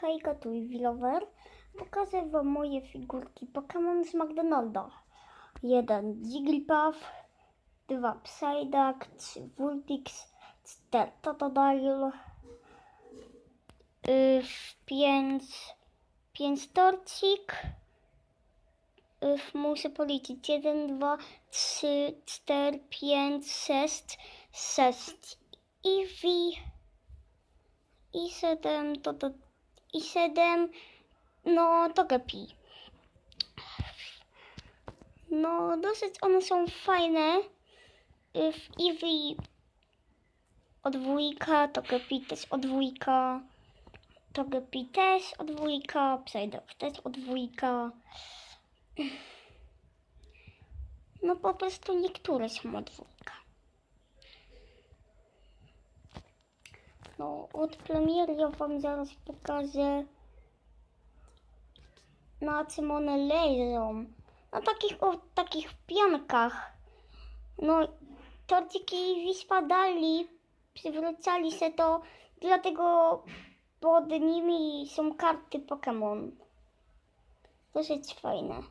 Hejka, tu Wilover. Pokażę wam moje figurki Pokémon z McDonalda. Jeden Jigglypuff, dwa Psyduck, trzy Vulpix, cztery Totodile, y, pięć, pięć Torcik. Y, muszę policzyć. Jeden, dwa, trzy, cztery, pięć, sześć, sześć. Eevee i siedem to i siedem no to gepi. No dosyć one są fajne. W Eevee od dwójka, to gepi też od dwójka. To gepi też od dwójka, Psyduck też od dwójka. No po prostu niektóre są od dwójka. No, od premiery wam zaraz pokażę na czym one leżą. Na takich, o, takich piankach. No, torciki wyspadali, przywracali się to, dlatego pod nimi są karty Pokémon. Dosyć fajne.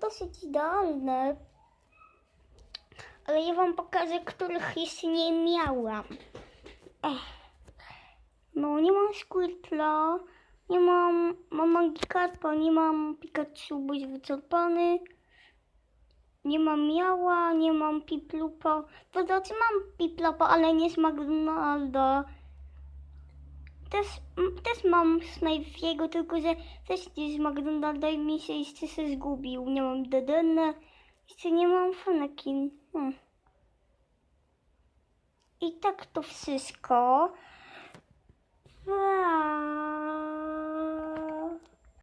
Dosyć idealne ale ja wam pokażę, których jeszcze nie miałam. Ech. No, nie mam Squirtla, nie mam, mam Magikarpa, nie mam Pikachu, jest wyczerpany. Nie mam Miała, nie mam Piplupa. To znaczy mam Piplupa, ale nie z McDonalda. Też, też mam Snivey'ego, tylko że też nie z McDonalda i mi się jeszcze się zgubił. Nie mam Dedenne, jeszcze nie mam Fanakin. Hmm. I tak to wszystko.